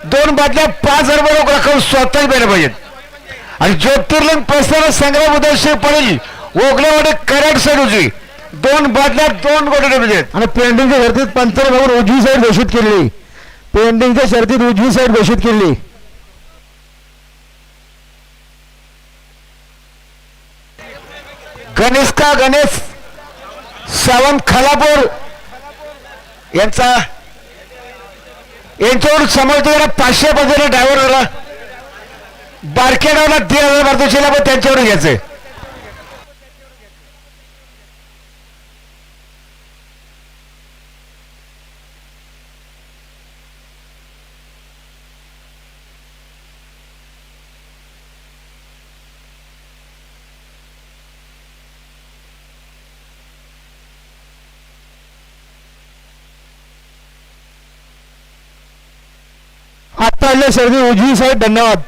दोन बाटल्या पाच हजार रुपये रक्कम स्वतः प्यायला पाहिजेत. आणि ज्योतिर्लिंग प्रसार संग्राम उदय पडेल ओगलेवाडी कराड उजवी. दोन बाटल्या दोन गोटे रुपये आणि पेंडिंगच्या शर्तीत पंचर भाऊन उजवी साईड घोषित केली पेंडिंगच्या शर्तीत उजवी साईड घोषित केली गणेश का गणेश सावंत खालापूर यांचा यांच्यावर समजतो जरा पाचशे पद्धतीने ड्रायव्हरला बारक्या डावला दीड हजार भारताशीला पण त्यांच्यावर घ्यायचंय. काढले आलेल्या उजवी साहेब धन्यवाद.